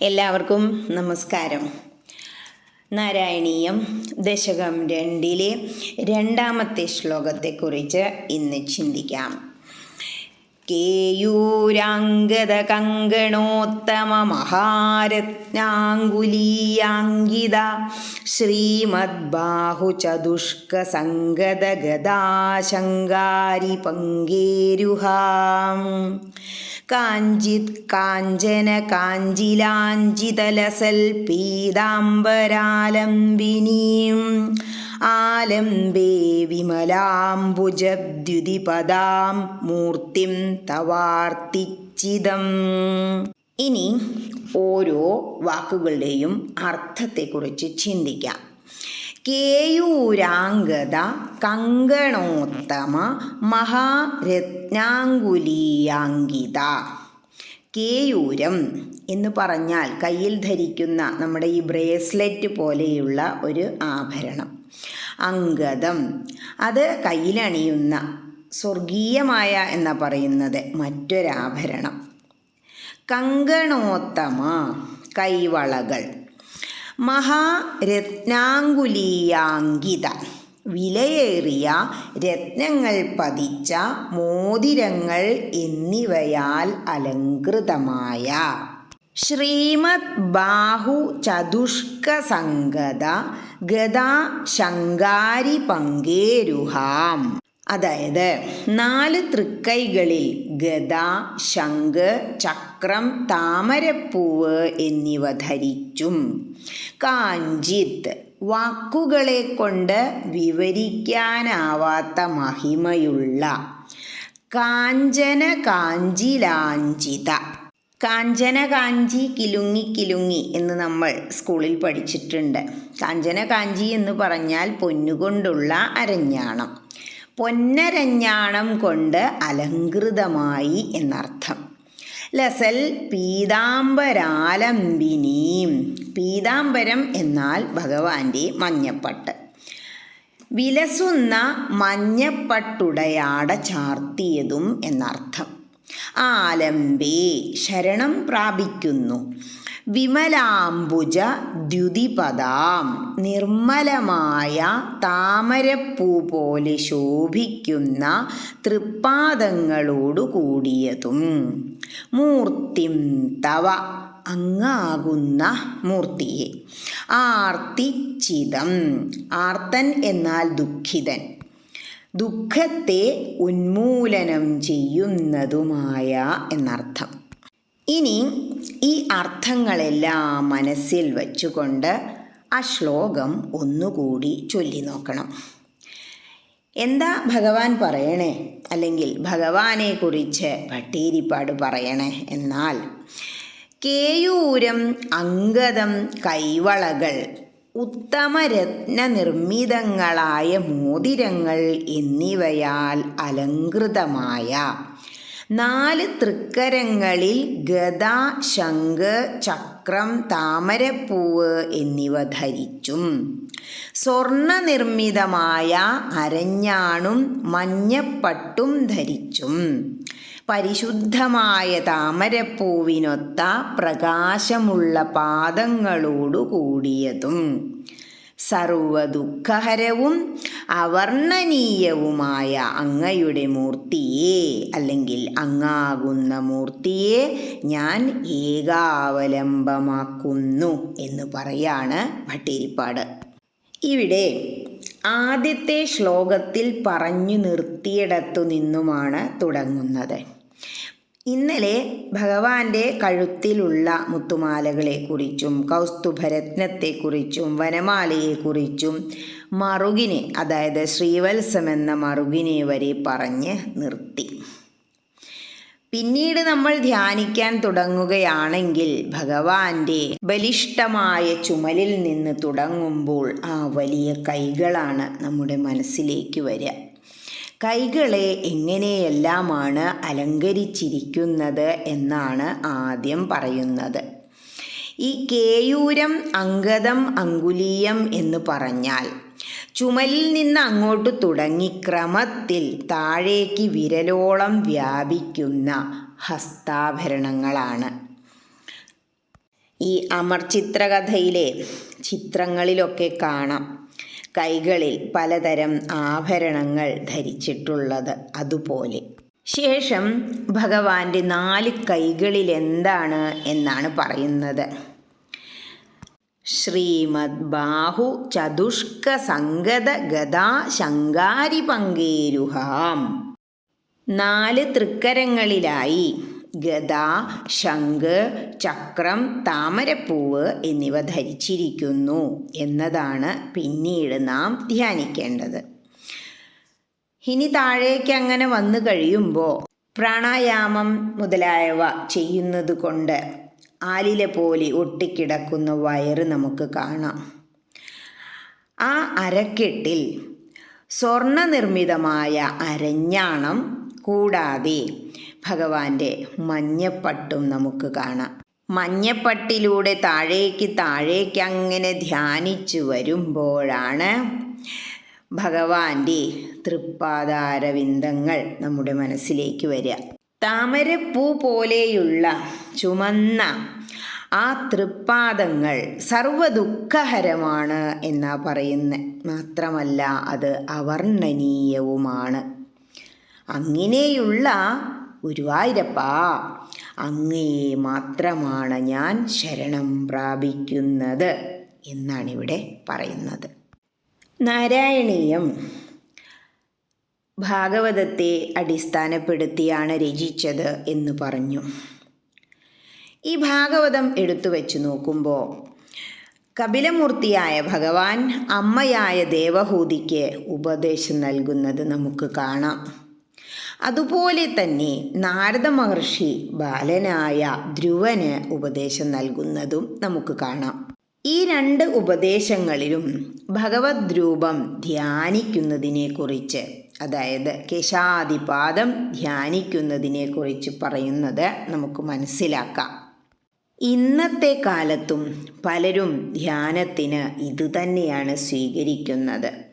എല്ലാവർക്കും നമസ്കാരം. നാരായണീയം ദശകം രണ്ടിലെ രണ്ടാമത്തെ ശ്ലോകത്തെക്കുറിച്ച് ഇന്ന് ചിന്തിക്കാം. കേയൂരാംഗത കങ്കണോത്തമ മഹാരത്നാങ്കുലീയാങ്കിത ശ്രീമദ്ബാഹു ചതുഷ്ക സംഗത ഗദാശങ്കാരി പങ്കേരുഹാം കാഞ്ചിത് കാഞ്ചന കാഞ്ചിലാഞ്ചിതലസൽ പീതാംബരാലംബിനീം ആലംബേ വിമലാംബുജദ്യുതിപദാം മൂർത്തിം തവാർത്തിച്ചിതം. ഇനി ഓരോ വാക്കുകളുടെയും അർത്ഥത്തെക്കുറിച്ച് ചിന്തിക്കാം. കേയൂരാംഗത കങ്കണോത്തമ മഹാരത്നാങ്കുലീയാങ്കിത കേയൂരം എന്ന് പറഞ്ഞാൽ കയ്യിൽ ധരിക്കുന്ന നമ്മുടെ ഈ ബ്രേസ്ലെറ്റ് പോലെയുള്ള ഒരു ആഭരണം. അങ്കദം അത് കയ്യിലണിയുന്ന സ്വർഗീയമായ എന്ന പറയുന്നത് മറ്റൊരാഭരണം. കങ്കണോത്തമ കൈവളകൾ. മഹാരത്നാങ്കുലീയാങ്കിത വിലയേറിയ രത്നങ്ങൾ പതിച്ച മോതിരങ്ങൾ എന്നിവയാൽ അലങ്കൃതമായ ശ്രീമദ് ബാഹു ചതുഷ്ക സംഗത ഗദാ ശങ്കാരി പങ്കേരുഹാം. അതായത് നാല് തൃക്കൈകളിൽ ഗദ ശംഖ് ചക്രം താമരപ്പൂവ് എന്നിവ ധരിച്ചും. കാഞ്ചിത്ത് വാക്കുകളെ കൊണ്ട് വിവരിക്കാനാവാത്ത മഹിമയുള്ള കാഞ്ചന കാഞ്ചിലാഞ്ചിത കാഞ്ചന കാഞ്ചി കിലുങ്ങി കിലുങ്ങി എന്ന് നമ്മൾ സ്കൂളിൽ പഠിച്ചിട്ടുണ്ട്. കാഞ്ചന കാഞ്ചി എന്ന് പറഞ്ഞാൽ പൊന്നുകൊണ്ടുള്ള അരഞ്ഞാണം. പൊന്നരഞ്ഞാണം കൊണ്ട് അലങ്കൃതമായി എന്നർത്ഥം. ലസൽ പീതാംബരാലംബിനീം. പീതാംബരം എന്നാൽ ഭഗവാന്റെ മഞ്ഞപ്പട്ട്. വിലസുന്ന മഞ്ഞപ്പട്ടുടയാട ചാർത്തിയതും എന്നർത്ഥം. ആലംബേ ശരണം പ്രാപിക്കുന്നു. വിമലാംബുജ ദ്യുതിപദാം. നിർമ്മലമായ താമരപ്പൂ പോലെ ശോഭിക്കുന്ന തൃപ്പാദങ്ങളോടു കൂടിയതും. മൂർത്തിം തവ അങ്ങാകുന്ന മൂർത്തിയെ. ആർത്തിച്ചിതം. ആർത്തൻ എന്നാൽ ദുഃഖിതൻ. ദുഃഖത്തെ ഉന്മൂലനം ചെയ്യുന്നതുമായ എന്നർത്ഥം. ഇനി ഈ അർത്ഥങ്ങളെല്ലാം മനസ്സിൽ വച്ചുകൊണ്ട് ആ ശ്ലോകം ഒന്നുകൂടി ചൊല്ലി നോക്കണം. എന്താ ഭഗവാൻ പറയണേ? അല്ലെങ്കിൽ ഭഗവാനെ കുറിച്ച് പറയണേ എന്നാൽ കേയൂരം അങ്കദം കൈവളകൾ ഉത്തമരത്ന നിർമ്മിതങ്ങളായ മോതിരങ്ങൾ എന്നിവയാൽ അലങ്കൃതമായ നാല് തൃക്കരങ്ങളിൽ ഗദ ശംഖ് ചക്രം താമരപ്പൂവ് എന്നിവ ധരിച്ചും. സ്വർണ നിർമ്മിതമായ അരഞ്ഞാണും മഞ്ഞപ്പട്ടും ധരിച്ചും. പരിശുദ്ധമായ താമരപ്പൂവിനൊത്ത പ്രകാശമുള്ള പാദങ്ങളോടു കൂടിയതും സർവദുഃഖഹരവും അവർണനീയവുമായ അങ്ങയുടെ മൂർത്തിയെ അല്ലെങ്കിൽ അങ്ങാകുന്ന മൂർത്തിയെ ഞാൻ ഏകാവലംബമാക്കുന്നു എന്ന് പറയാണ് ഭട്ടേരിപ്പാട് ഇവിടെ ആദ്യത്തെ ശ്ലോകത്തിൽ പറഞ്ഞു നിർത്തിയിടത്തു നിന്നുമാണ് തുടങ്ങുന്നത്. ഇന്നലെ ഭഗവാന്റെ കഴുത്തിലുള്ള മുത്തുമാലകളെക്കുറിച്ചും കൗസ്തുഭരത്നത്തെക്കുറിച്ചും വനമാലയെക്കുറിച്ചും മറുകിനെ അതായത് ശ്രീവത്സം എന്ന മറുകിനെ വരെ പറഞ്ഞ് നിർത്തി. പിന്നീട് നമ്മൾ ധ്യാനിക്കാൻ തുടങ്ങുകയാണെങ്കിൽ ഭഗവാന്റെ ബലിഷ്ടമായ ചുമലിൽ നിന്ന് തുടങ്ങുമ്പോൾ ആ വലിയ കൈകളാണ് നമ്മുടെ മനസ്സിലേക്ക് വരിക. കൈകളെ എങ്ങനെയെല്ലാമാണ് അലങ്കരിച്ചിരിക്കുന്നത് എന്നാണ് ആദ്യം പറയുന്നത്. ഈ കേയൂരം അങ്കദം അങ്കുലീയം എന്ന് പറഞ്ഞാൽ ചുമലിൽ നിന്ന് അങ്ങോട്ട് തുടങ്ങി ക്രമത്തിൽ താഴേക്ക് വിരലോളം വ്യാപിക്കുന്ന ഹസ്താഭരണങ്ങളാണ്. ഈ അമർ ചിത്രകഥയിലെ ചിത്രങ്ങളിലൊക്കെ കാണാം. കൈകളിൽ പലതരം ആഭരണങ്ങൾ ധരിച്ചിട്ടുള്ളത് അതുപോലെ. ശേഷം ഭഗവാന്റെ നാല് കൈകളിൽ എന്താണ് എന്നാണ് പറയുന്നത്. ശ്രീമദ് ബാഹു ചതുഷ്ക സംഗത ഗതാ ശങ്കാരി പങ്കേരുഹാം. നാല് തൃക്കരങ്ങളിലായി ഗദ ശംഖ് ചക്രം താമരപ്പൂവ് എന്നിവ ധരിച്ചിരിക്കുന്നു എന്നതാണ് പിന്നീട് നാം ധ്യാനിക്കേണ്ടത്. ഇനി താഴേക്ക് അങ്ങനെ വന്നു കഴിയുമ്പോൾ പ്രാണായാമം മുതലായവ ചെയ്യുന്നത് കൊണ്ട് ആലിലെ പോലെ ഒട്ടിക്കിടക്കുന്ന വയറ് നമുക്ക് കാണാം. ആ അരക്കെട്ടിൽ സ്വർണ നിർമ്മിതമായ അരഞ്ഞാണം കൂടാതെ ഭഗവാന്റെ മഞ്ഞപ്പട്ടും നമുക്ക് കാണാം. മഞ്ഞപ്പട്ടിലൂടെ താഴേക്ക് താഴേക്ക് അങ്ങനെ ധ്യാനിച്ചു വരുമ്പോഴാണ് ഭഗവാന്റെ തൃപ്പാദാരവിന്ദങ്ങൾ നമ്മുടെ മനസ്സിലേക്ക് വരിക. താമരപ്പൂ പോലെയുള്ള ചുമന്ന ആ തൃപ്പാദങ്ങൾ സർവദുഃഖഹരമാണ് എന്നാ പറയുന്നത് മാത്രമല്ല അത് അവർണനീയവുമാണ്. അങ്ങനെയുള്ള ഗുരുവായൂരപ്പ അങ്ങേ മാത്രമാണ് ഞാൻ ശരണം പ്രാപിക്കുന്നത് എന്നാണ് ഇവിടെ പറയുന്നത്. നാരായണീയം ഭാഗവതത്തെ അടിസ്ഥാനപ്പെടുത്തിയാണ് രചിച്ചത് എന്ന് പറഞ്ഞു. ഈ ഭാഗവതം എടുത്തു വെച്ച് നോക്കുമ്പോൾ കപിലമൂർത്തിയായ ഭഗവാൻ അമ്മയായ ദേവഹൂതിക്ക് ഉപദേശം നൽകുന്നത് നമുക്ക് കാണാം. അതുപോലെ തന്നെ നാരദ മഹർഷി ബാലനായ ധ്രുവന് ഉപദേശം നൽകുന്നതും നമുക്ക് കാണാം. ഈ രണ്ട് ഉപദേശങ്ങളിലും ഭഗവത് രൂപം ധ്യാനിക്കുന്നതിനെക്കുറിച്ച് അതായത് കേശാദിപാദം ധ്യാനിക്കുന്നതിനെക്കുറിച്ച് പറയുന്നത് നമുക്ക് മനസ്സിലാക്കാം. ഇന്നത്തെ കാലത്തും പലരും ധ്യാനത്തിന് ഇതുതന്നെയാണ് സ്വീകരിക്കുന്നത്.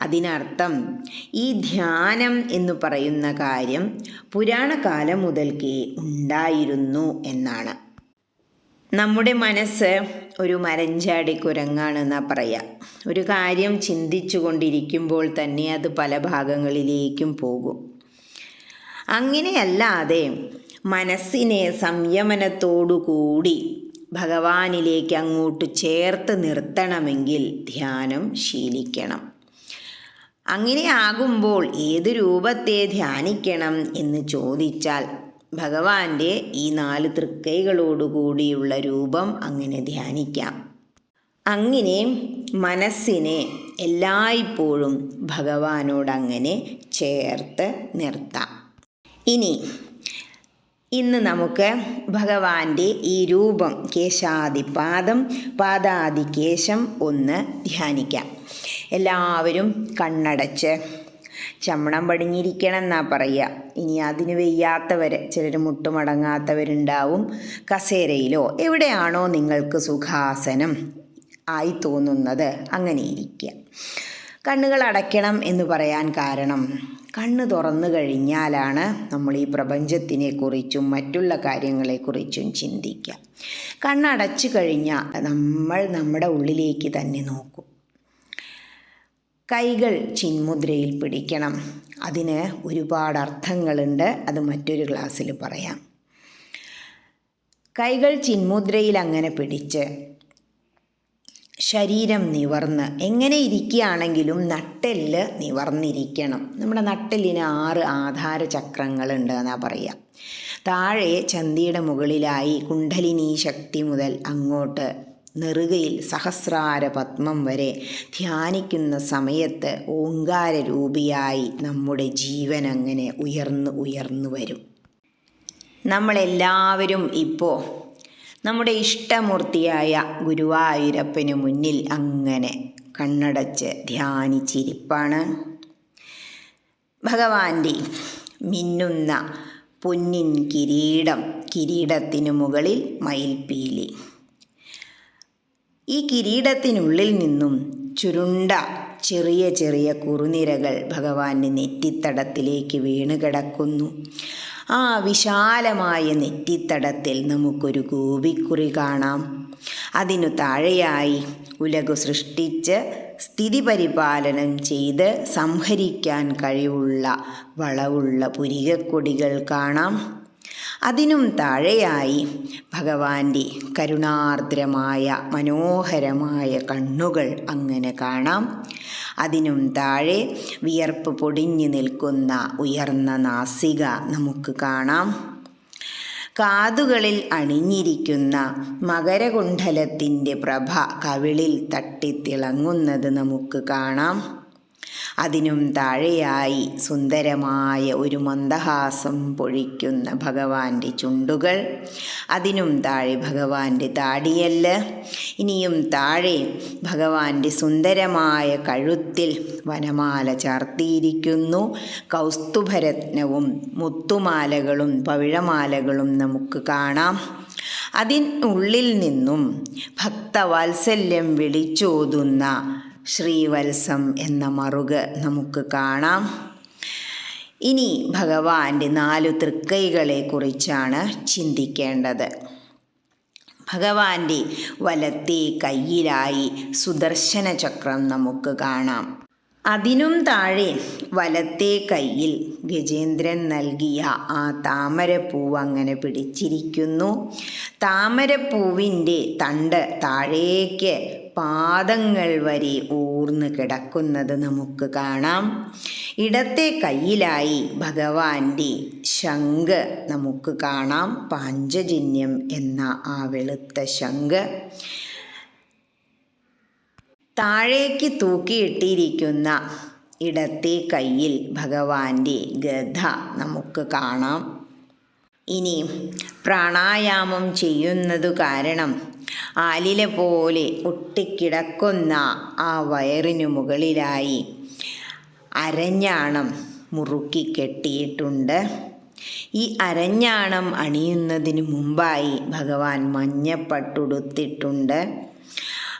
അതിനർത്ഥം ഈ ധ്യാനം എന്ന് പറയുന്ന കാര്യം പുരാണകാലം മുതൽക്കേ ഉണ്ടായിരുന്നു എന്നാണ്. നമ്മുടെ മനസ്സ് ഒരു മരഞ്ചാടി കുരങ്ങാണെന്നാ പറയാം. ഒരു കാര്യം ചിന്തിച്ചു കൊണ്ടിരിക്കുമ്പോൾ തന്നെ അത് പല ഭാഗങ്ങളിലേക്കും പോകും. അങ്ങനെയല്ലാതെ മനസ്സിനെ സംയമനത്തോടുകൂടി ഭഗവാനിലേക്ക് അങ്ങോട്ട് ചേർത്ത് നിർത്തണമെങ്കിൽ ധ്യാനം ശീലിക്കണം. അങ്ങനെ ആകുമ്പോൾ ഏത് രൂപത്തെ ധ്യാനിക്കണം എന്ന് ചോദിച്ചാൽ ഭഗവാന്റെ ഈ നാല് തൃക്കൈകളോടുകൂടിയുള്ള രൂപം അങ്ങനെ ധ്യാനിക്കാം. അങ്ങനെ മനസ്സിനെ എല്ലായ്പ്പോഴും ഭഗവാനോടങ്ങനെ ചേർത്ത് നിർത്താം. ഇനി ഇന്ന് നമുക്ക് ഭഗവാന്റെ ഈ രൂപം കേശാദിപാദം പാദാദികേശം ഒന്ന് ധ്യാനിക്കാം. എല്ലാവരും കണ്ണടച്ച് ചമ്മണം പടിഞ്ഞിരിക്കണം എന്നാ പറയുക. ഇനി അതിന് വെയ്യാത്തവരെ ചിലർ മുട്ടുമടങ്ങാത്തവരുണ്ടാവും കസേരയിലോ. എവിടെയാണോ നിങ്ങൾക്ക് സുഖാസനം ആയി തോന്നുന്നത് അങ്ങനെ ഇരിക്കുക. കണ്ണുകൾ അടയ്ക്കണം എന്ന് പറയാൻ കാരണം കണ്ണ് തുറന്നു കഴിഞ്ഞാലാണ് നമ്മൾ ഈ പ്രപഞ്ചത്തിനെക്കുറിച്ചും മറ്റുള്ള കാര്യങ്ങളെക്കുറിച്ചും ചിന്തിക്കുക. കണ്ണടച്ചു കഴിഞ്ഞാൽ നമ്മൾ നമ്മുടെ ഉള്ളിലേക്ക് തന്നെ നോക്കും. കൈകൾ ചിന്മുദ്രയിൽ പിടിക്കണം. അതിന് ഒരുപാട് അർത്ഥങ്ങളുണ്ട്. അത് മറ്റൊരു ക്ലാസ്സിൽ പറയാം. കൈകൾ ചിന്മുദ്രയിൽ അങ്ങനെ പിടിച്ച് ശരീരം നിവർന്ന് എങ്ങനെ ഇരിക്കുകയാണെങ്കിലും നട്ടെല്ല് നിവർന്നിരിക്കണം. നമ്മുടെ നട്ടെല്ലിന് ആറ് ആധാര ചക്രങ്ങളുണ്ട് എന്നാ പറയുക. താഴെ ചന്തിയുടെ മുകളിലായി കുണ്ഡലിനി ശക്തി മുതൽ അങ്ങോട്ട് നെറുകയിൽ സഹസ്രാര പത്മം വരെ ധ്യാനിക്കുന്ന സമയത്ത് ഓങ്കാര രൂപിയായി നമ്മുടെ ജീവൻ അങ്ങനെ ഉയർന്ന് ഉയർന്നു വരും. നമ്മളെല്ലാവരും ഇപ്പോൾ നമ്മുടെ ഇഷ്ടമൂർത്തിയായ ഗുരുവായൂരപ്പന് മുന്നിൽ അങ്ങനെ കണ്ണടച്ച് ധ്യാനിച്ചിരിപ്പാണ്. ഭഗവാന്റെ മിന്നുന്ന പൊന്നിൻ കിരീടം കിരീടത്തിനു മുകളിൽ മയിൽപ്പീലി. ഈ കിരീടത്തിനുള്ളിൽ നിന്നും ചുരുണ്ട ചെറിയ ചെറിയ കുറുനിരകൾ ഭഗവാന്റെ നെറ്റിത്തടത്തിലേക്ക് വീണ് കിടക്കുന്നു. ആ വിശാലമായ നെറ്റിത്തടത്തിൽ നമുക്കൊരു ഗോപിക്കുറി കാണാം. അതിനു താഴെയായി ഉലകു സൃഷ്ടിച്ച് സ്ഥിതി പരിപാലനം ചെയ്ത് സംഹരിക്കാൻ കഴിവുള്ള വളവുള്ള പുരികക്കൊടികൾ കാണാം. അതിനും താഴെയായി ഭഗവാന്റെ കരുണാർദ്രമായ മനോഹരമായ കണ്ണുകൾ അങ്ങനെ കാണാം. അതിനും താഴെ വിയർപ്പ് പൊടിഞ്ഞു നിൽക്കുന്ന ഉയർന്ന നാസിക നമുക്ക് കാണാം. കാതുകളിൽ അണിഞ്ഞിരിക്കുന്ന മകരകുണ്ഡലത്തിന്റെ പ്രഭ കവിളിൽ തട്ടിത്തിളങ്ങുന്നത് നമുക്ക് കാണാം. അതിനും താഴെയായി സുന്ദരമായ ഒരു മന്ദഹാസം പൊഴിക്കുന്ന ഭഗവാന്റെ ചുണ്ടുകൾ. അതിനും താഴെ ഭഗവാന്റെ താടിയല്ല്. ഇനിയും താഴെ ഭഗവാന്റെ സുന്ദരമായ കഴുത്തിൽ വനമാല ചാർത്തിയിരിക്കുന്നു. കൗസ്തുഭരത്നവും മുത്തുമാലകളും പവിഴമാലകളും നമുക്ക് കാണാം. അതിനുള്ളിൽ നിന്നും ഭക്തവാത്സല്യം വിളിച്ചോതുന്ന ശ്രീവത്സം എന്ന മറുക നമുക്ക് കാണാം. ഇനി ഭഗവാന്റെ നാലു തൃക്കൈകളെ കുറിച്ചാണ് ചിന്തിക്കേണ്ടത്. ഭഗവാന്റെ വലത്തെ കയ്യിലായി സുദർശന ചക്രം നമുക്ക് കാണാം. അതിനും താഴെ വലത്തെ കയ്യിൽ ഗജേന്ദ്രൻ നൽകിയ ആ താമരപ്പൂവ് അങ്ങനെ പിടിച്ചിരിക്കുന്നു. താമരപ്പൂവിന്റെ തണ്ട് താഴേക്ക് പാദങ്ങൾ വരെ ഊർന്ന് കിടക്കുന്നത് നമുക്ക് കാണാം. ഇടത്തെ കയ്യിലായി ഭഗവാന്റെ ശംഖ് നമുക്ക് കാണാം. പാഞ്ചജന്യം എന്ന ആ വെളുത്ത ശംഖ്. താഴേക്ക് തൂക്കിയിട്ടിരിക്കുന്ന ഇടത്തെ കയ്യിൽ ഭഗവാന്റെ ഗഥ നമുക്ക് കാണാം. ഇനി പ്രാണായാമം ചെയ്യുന്നതു കാരണം ആലില പോലെ ഒട്ടിക്കിടക്കുന്ന ആ വയറിനു മുകളിലായി അരഞ്ഞാണം മുറുക്കി കെട്ടിയിട്ടുണ്ട്. ഈ അരഞ്ഞാണം അണിയുന്നതിന് മുമ്പായി ഭഗവാൻ മഞ്ഞപ്പട്ടുടുത്തിട്ടുണ്ട്.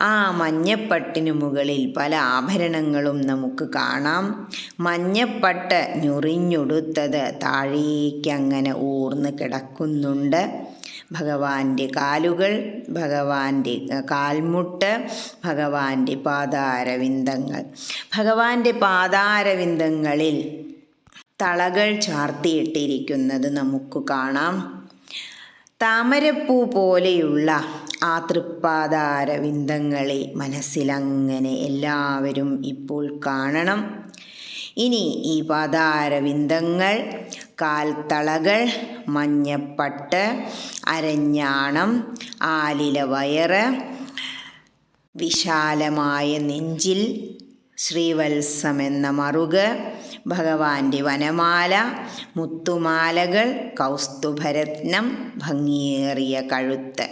ആ മഞ്ഞപ്പട്ടിനു മുകളിൽ പല ആഭരണങ്ങളും നമുക്ക് കാണാം. മഞ്ഞപ്പട്ട് ഞൊറിഞ്ഞൊടുത്തത് താഴേക്കങ്ങനെ ഊർന്ന് കിടക്കുന്നുണ്ട്. ഭഗവാന്റെ കാലുകൾ ഭഗവാന്റെ കാൽമുട്ട് ഭഗവാന്റെ പാദാരവിന്ദങ്ങൾ. ഭഗവാന്റെ പാദാരവിന്ദങ്ങളിൽ തളകൾ ചാർത്തിയിട്ടിരിക്കുന്നത് നമുക്ക് കാണാം. താമരപ്പൂ പോലെയുള്ള ആ തൃപ്പാതാരവിന്ദങ്ങളെ മനസ്സിലങ്ങനെ എല്ലാവരും ഇപ്പോൾ കാണണം. ഇനി ഈ പാതാരവിന്ദങ്ങൾ കാൽത്തളകൾ മഞ്ഞപ്പട്ട് അരഞ്ഞാണം ആലില വയറ് വിശാലമായ നെഞ്ചിൽ ശ്രീവത്സമെന്ന മറുക് ഭഗവാന്റെ വനമാല മുത്തുമാലകൾ കൗസ്തുഭരത്നം ഭംഗിയേറിയ കഴുത്ത്.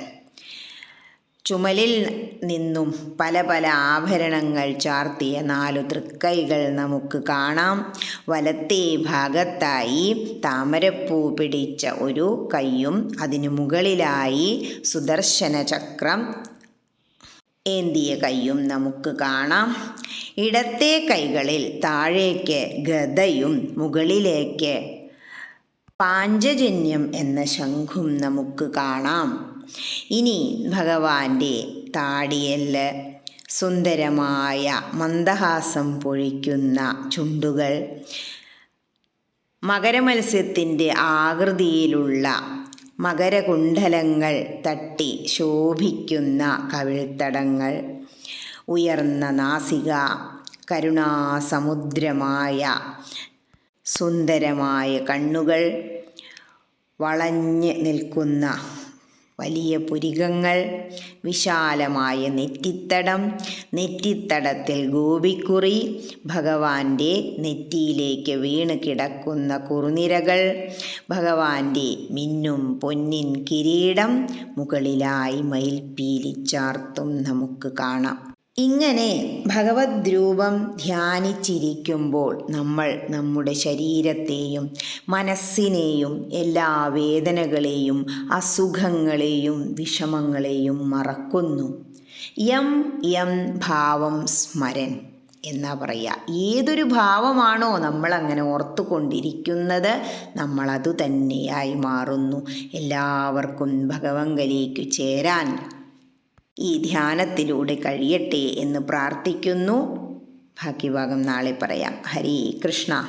ചുമലിൽ നിന്നും പല പല ആഭരണങ്ങൾ ചാർത്തിയ നാലു തൃക്കൈകൾ നമുക്ക് കാണാം. വലത്തേ ഭാഗത്തായി താമരപ്പൂ പിടിച്ച ഒരു കൈയും അതിനു മുകളിലായി സുദർശന ചക്രം ഏന്തിയ കൈയും നമുക്ക് കാണാം. ഇടത്തെ കൈകളിൽ താഴേക്ക് ഗതയും മുകളിലേക്ക് പാഞ്ചജന്യം എന്ന ശംഖും നമുക്ക് കാണാം. ഇനി ഭഗവാന്റെ താടിയൽ സുന്ദരമായ മന്ദഹാസം പൊഴിക്കുന്ന ചുണ്ടുകൾ. മകരമത്സ്യത്തിന്റെ ആകൃതിയിലുള്ള മകരകുണ്ഡലങ്ങൾ തട്ടി ശോഭിക്കുന്ന കവിൾത്തടങ്ങൾ. ഉയർന്ന നാസിക കരുണാസമുദ്രമായ സുന്ദരമായ കണ്ണുകൾ വളഞ്ഞ് നിൽക്കുന്ന വലിയ പുരികങ്ങൾ വിശാലമായ നെറ്റിത്തടം നെറ്റിത്തടത്തിൽ ഗോപിക്കുറി ഭഗവാന്റെ നെറ്റിയിലേക്ക് വീണ് കിടക്കുന്ന കുറുനിരകൾ ഭഗവാന്റെ മിന്നും പൊന്നിൻ കിരീടം മുകളിലായി മയിൽപ്പീലിച്ചാർത്തും നമുക്ക് കാണാം. ഇങ്ങനെ ഭഗവത് രൂപം ധ്യാനിച്ചിരിക്കുമ്പോൾ നമ്മൾ നമ്മുടെ ശരീരത്തെയും മനസ്സിനെയും എല്ലാ വേദനകളെയും അസുഖങ്ങളെയും വിഷമങ്ങളെയും മറക്കുന്നു. യം യം ഭാവം സ്മരൻ എന്നാ പറയുക ഏതൊരു ഭാവമാണോ നമ്മളങ്ങനെ ഓർത്തുകൊണ്ടിരിക്കുന്നത് നമ്മളതു തന്നെയായി മാറുന്നു. എല്ലാവർക്കും ഭഗവങ്കലേക്ക് ചേരാൻ ഈ ധ്യാനത്തിലൂടെ കഴിയട്ടെ എന്ന് പ്രാർത്ഥിക്കുന്നു. ബാക്കി ഭാഗം നാളെ പറയാം. ഹരി കൃഷ്ണ.